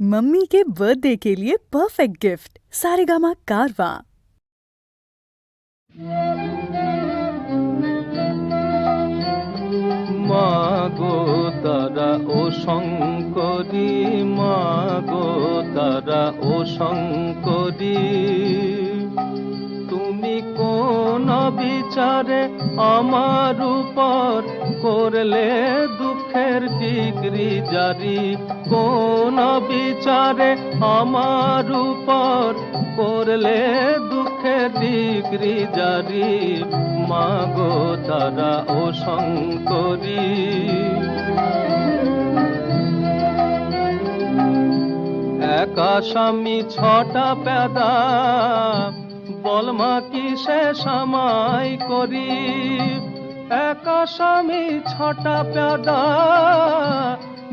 Mummy के birthday के लिए परफेक्ट गिफ्ट सारेगामा कारवा মা গো তারা ও শঙ্করী মা গো তারা ও শঙ্করী তুমি কোন বিচারে আমার উপর করলে দুঃখের ডিগ্রি জারি। কোন বিচারে আমার উপর করলে দুঃখের ডিগ্রি জারি। মা গো তারা ও শঙ্করী। একা স্বামী ছটা পেদা বলমা কিসে সামাই করি? একা স্বামী, ছটা পেদা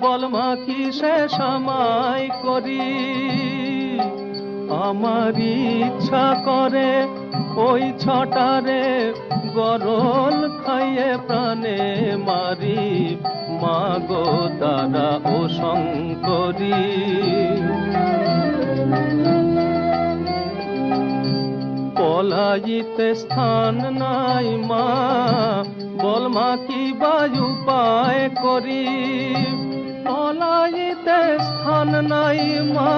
বলমা কিসে সামাই করি? আমার ইচ্ছা করে ওই ছটারে গরল খাইয়ে প্রাণে মারি। মা গো তারা ও শঙ্করী। পলাইতে স্থান নাই মা। বল মা, কি বায়ু পায় করি? পলাইতে স্থান নাই মা।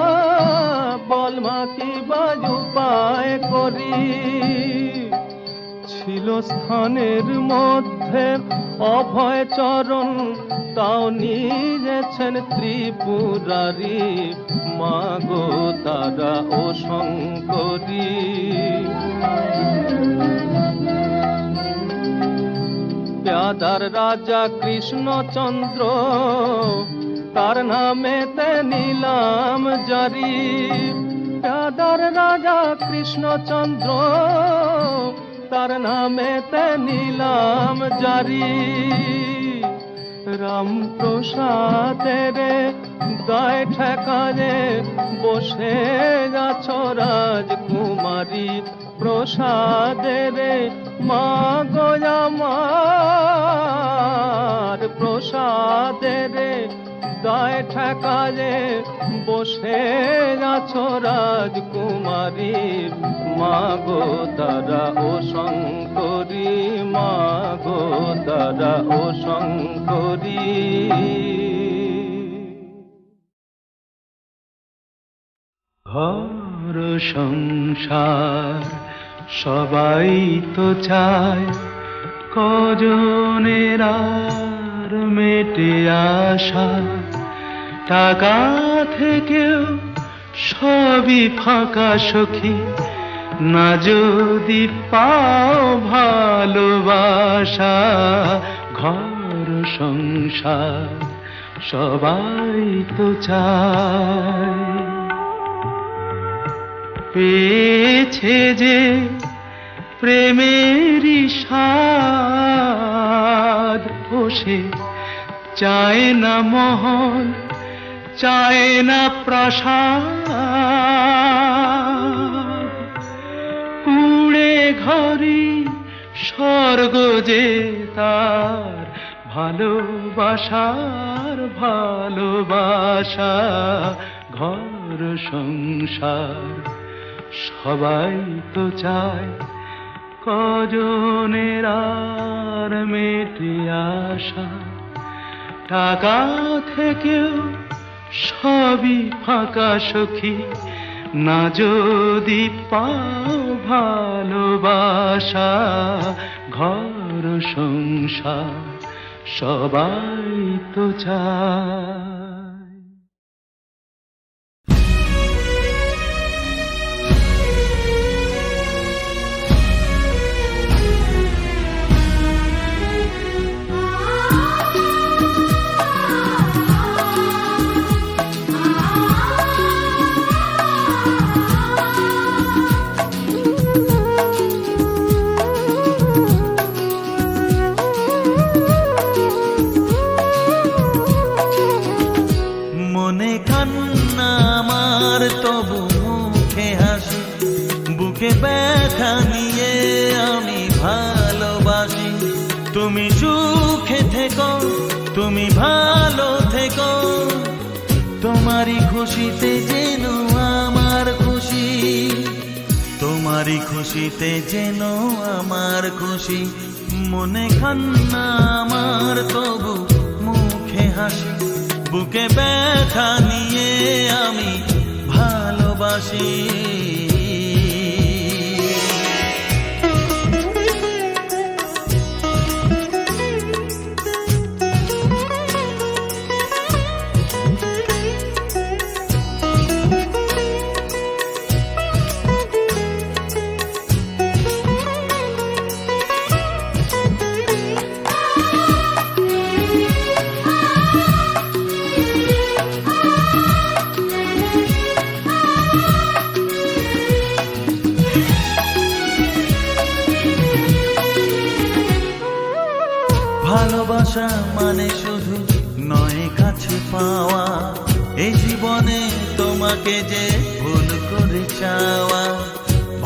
বল মা, কি বায়ু পায় করি? ছিল স্থানের মধ্যে অভয় চরণ, তাও নিয়েছেন ত্রিপুরারি। মা গো, তারা ও শঙ্করী। প্যাদার রাজা কৃষ্ণচন্দ্র, তার নামেতে নিলাম জারি। প্যাদার রাজা কৃষ্ণচন্দ্র, তার নামেতে নিলাম জারি। রাম প্রসাদের গায়ে ঠেকারে বসে যাছ রাজকুমারী। প্রসাদের মা গোয়ামার প্রসাদের গায়ে ঠেকারে বসে যাছ রাজকুমারী। মা গো তারা ও শঙ্করী মা গো তারা ও শঙ্করী। ঘর সংসার সবাই তো চায় কজনের আর মেটে আসা টাকা থেকেও সবই ফাঁকা সখী। না যদি পাও ভালোবাসা, ঘর, সংসার, সবাই তো চায়। পেয়েছে যে প্রেমেরই স্বাদ। বসে চায় না মহল, চায় না প্রাসাদ। কুড়ে ঘরি স্বর্গ যে তার ভালোবাসার ভালোবাসা, ঘর সংসার। সবাই তো চায় কজনের আর মেটে আসা। টাকা থেকেও সবই ফাঁকা সখী। না যদি পাও ভালোবাসা, ঘর, সংসার, সবাই তো চায়। তোমারই খুশিতে যেন আমার খুশি। মনে খান্না আমার তবু মুখে হাসি। বুকে ব্যথা নিয়ে আমি ভালোবাসি।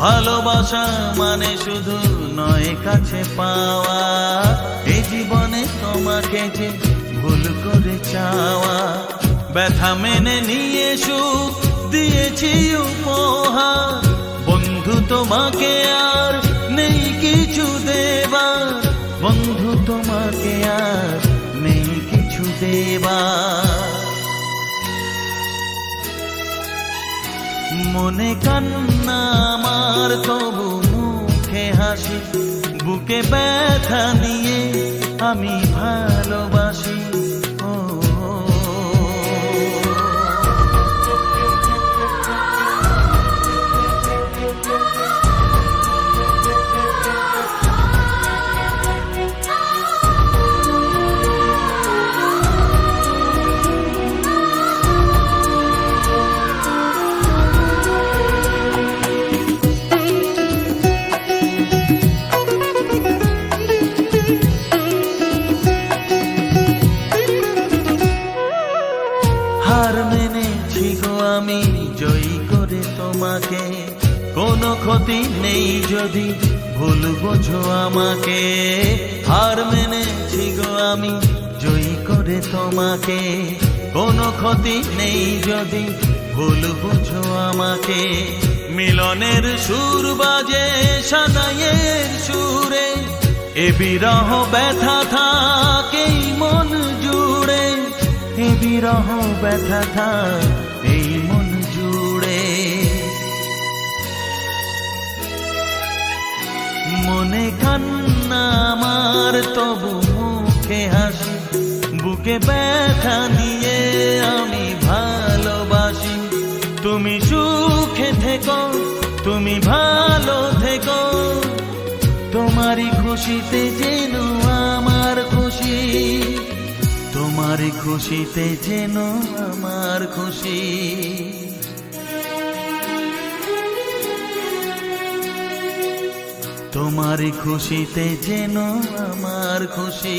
ভালোবাসা মানে শুধু নয়, কাছে পাওয়া। এই জীবনে তোমাকে যে ভুল করে চাওয়া। ব্যথা মেনে নিয়ে সুখ দিয়েছি উপহার। বন্ধু, তোমাকে আর নেই কিছু দেবার। বন্ধু, তোমাকে আর নেই কিছু দেবার। মনে কান্না আমার তবু মুখে হাসি বুকে ব্যথা নিয়ে আমি ভালোবাসি। আমি জয়ী করে তোমাকে। কোনো ক্ষতি নেই যদি ভুল বুঝো আমাকে। মিলনের সুর বাজে সানাইয়ের সুরে। এ বিরহ ব্যথা থাকেই মন জুড়ে। এ বিরহ ব্যথা থাক মন জুড়ে। মনে কান্না আমার তবু মুখে হাসি, বুকে ব্যথা নিয়ে আমি ভালোবাসি। তুমি সুখে থেকো, তুমি ভালো থেকো। তোমারই খুশিতে যেন আমার খুশি। তোমারই খুশিতে যেন আমার খুশি। তোমারই খুশিতে যেন আমার খুশি।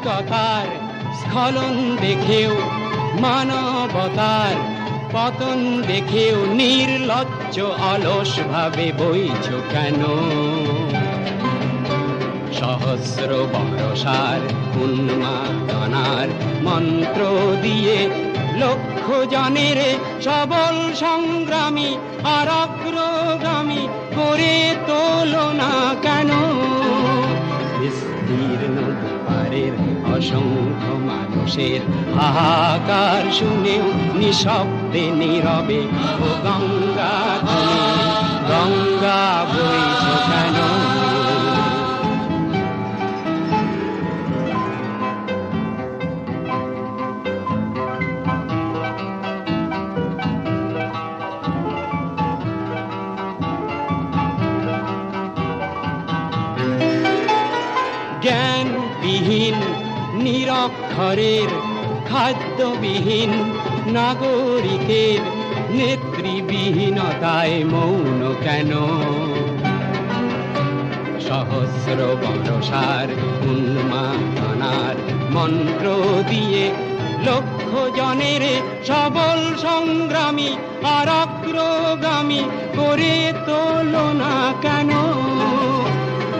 নৈতিকতার স্খলন দেখেও, মানবতার পতন দেখেও নির্লজ্জ অলস ভাবে বইছ কেন? সহস্র বরসার উন্মাদনার মন্ত্র দিয়ে লক্ষ জনের সবল সংগ্রামী আর অগ্রগামী করে তোলো না কেন? অসংখ্য মানুষের হাহাকার শুনেও নিঃশব্দে নীরবে গঙ্গা তুমি খাদ্যবিহীন নাগরিকের নেতৃবিহীনতায় মৌন কেন? সহস্র বরসার উন্মাদনার মন্ত্র দিয়ে লক্ষ জনের সবল সংগ্রামী আর অগ্রগামী করে তোলো না কেন?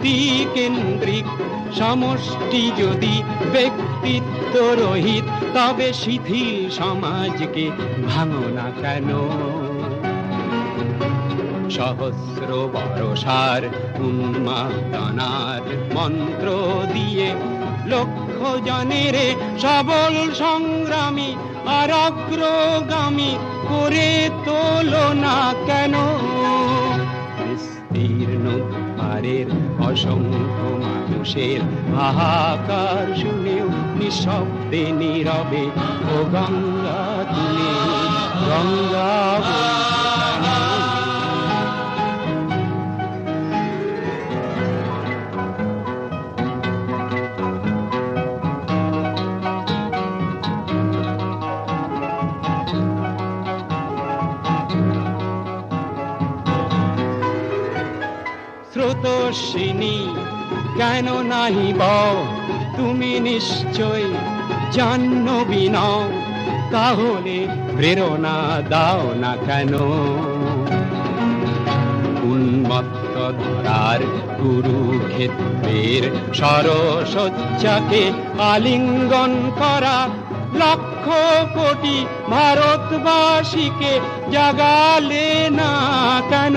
ব্যক্তি কেন্দ্রিক, সমষ্টি যদি ব্যক্তিত্ব রহিত তবে শিথিল সমাজকে ভাঙো না কেন? সহস্র বরসার উন্মাদনার মন্ত্র দিয়ে লক্ষ জনের সবল সংগ্রামী আর অগ্রগামী করে তোলো দুপারের অসংখ্য মানুষের হাহাকার শুনেও নিঃশব্দে নীরবে ও গঙ্গা তুমি গঙ্গা স্রোতস্বিনী কেন নাহি বও তুমি নিশ্চয় জাহ্নবী নও। তাহলে প্রেরণা দাও না কেন? উন্মত্ত ধরার কুরুক্ষেত্রের সরসজ্জাকে আলিঙ্গন করা লক্ষ কোটি ভারতবাসীকে জাগালে না কেন?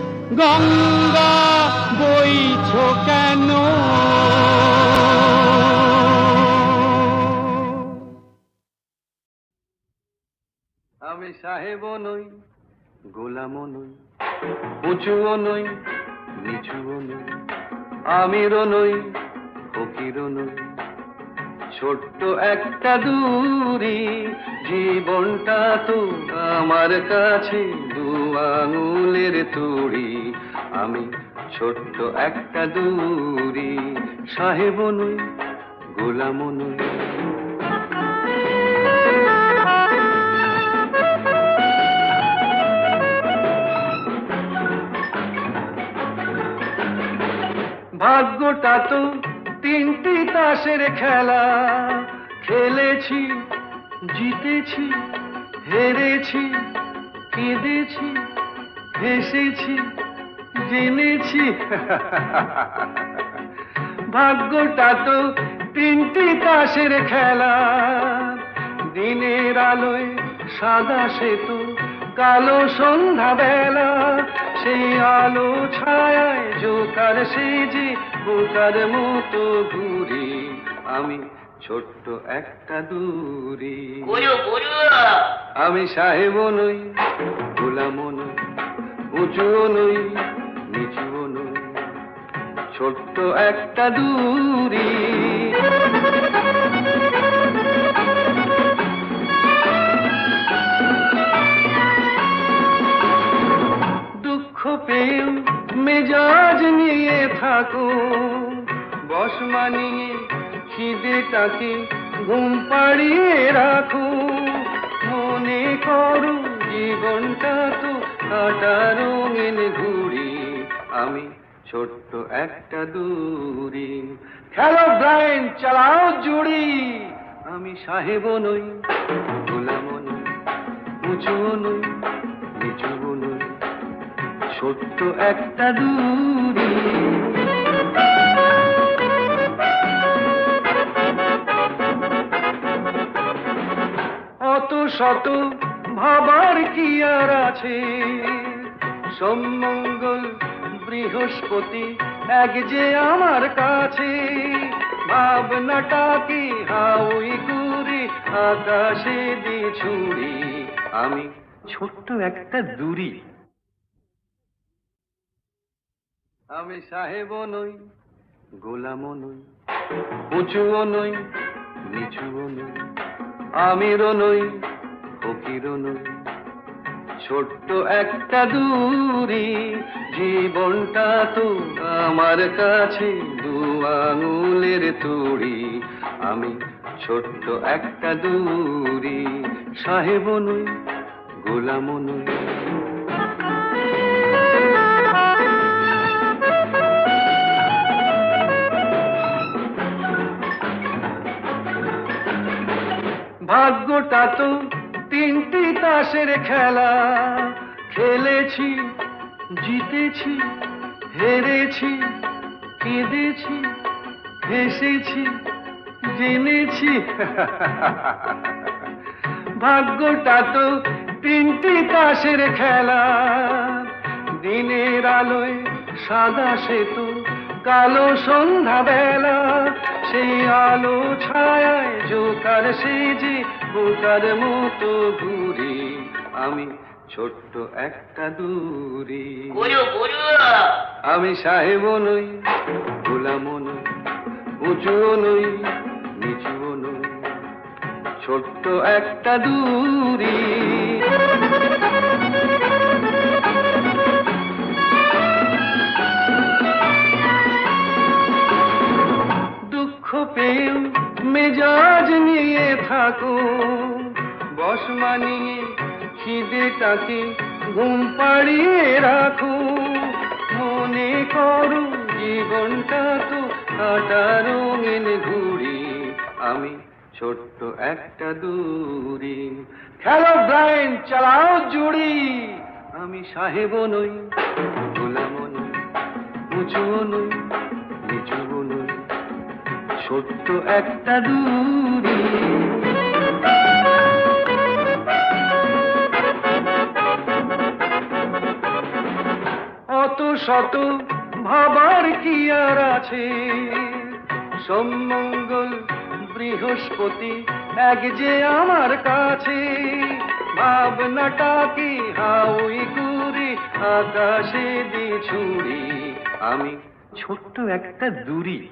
গঙ্গা বইছ কেন? আমি সাহেবও নই, গোলামও নই, উঁচুও নই, নিচুও নই, আমিরও নই, ফকিরও নই। ছোট্ট একটা দূরি জীবনটা তো আমার কাছে, দু আঙুলের তুড়ি। আমি ছোট্ট একটা দূরি সাহেব নই গোলাম নই ভাগ্যটা তো তিনটি তাসের খেলা। খেলেছি, জিতেছি, হেরেছি, কেঁদেছি, হেসেছি। জেনেছি। ভাগ্যটা তো তিনটি তাসের খেলা। দিনের আলোয় সাদা সেতু কালো সন্ধ্যা বেলা সেই আলো ছায়ায় জোকার সেজে বোকার মতো ঘুরি। আমি ছোট্ট একটা দূরি। আমি সাহেব নই গোলাম নই উঁচুও নই। নই ছোট্ট একটা দূরি। দুঃখ পেয়েও মেজাজ নিয়ে থাকো। বস মানিয়ে খিদেটাকে ঘুম পাড়িয়ে রাখো। মনে করো জীবনটা তো কাটা রঙিন ঘুড়ি আমি ছোট্ট একটা দূরি। খেলো ব্রাইন চালাও জুড়ি। আমি সাহেব নই, গোলাম নই উঁচুও নই নিচুও নই, ছোট্ট একটা দূরি। অত শত ভাবার কি আর আছে? সম্মঙ্গল বৃহস্পতি, এক যে আমার কাছে। ভাবনাটাকে হাউই করে, আকাশে দিয়ে ছুড়ি আমি ছোট্ট একটা দূরি। আমি সাহেব নই, গোলামও নই, উঁচুও নই, নিচুও নই, আমিরও নই, ফকিরও নই। ছোট্ট একটা দূরি জীবনটা তো আমার কাছে দু আঙুলের তুড়ি আমি ছোট্ট একটা দূরি সাহেব নই গোলামও নই। ভাগ্যটা তো তাসের খেলা খেলেছি, জিতেছি, হেরেছি, কেঁদেছি, হেসেছি, জেনেছি। ভাগ্যটা তো তিনটি তাসের খেলা। দিনের আলোয় সাদা সেতু, কালো সন্ধ্যা বেলা সেই আলো ছায়ায় জোকার সেজে বোকার মতো ঘুরি আমি ছোট্ট একটা দূরি। আমি সাহেব নই গোলাম নই উঁচুও নই নিচুও নই ছোট্ট একটা দূরি। দুঃখ পেয়েও মেজাজ নিয়ে থাকো বস মানিয়ে খিদেটাকে ঘুম পাড়িয়ে রাখো। মনে করো জীবনটা তো কাটা রঙিন ঘুড়ি। আমি ছোট্ট একটা দূরি। খেলো ব্রাইন চালাও জুড়ি। আমি সাহেব নই, গোলাম নই উঁচুও নই নিচুও নই। ছোট্ট একটা দূরি। শত ভাবার কি আর আছে? সোমঙ্গল বৃহস্পতি, এক যে আমার কাছে। ভাবনাটা কি? হাউই করে আকাশে দি ছুরি। আমি ছোট্ট একটা দূরি।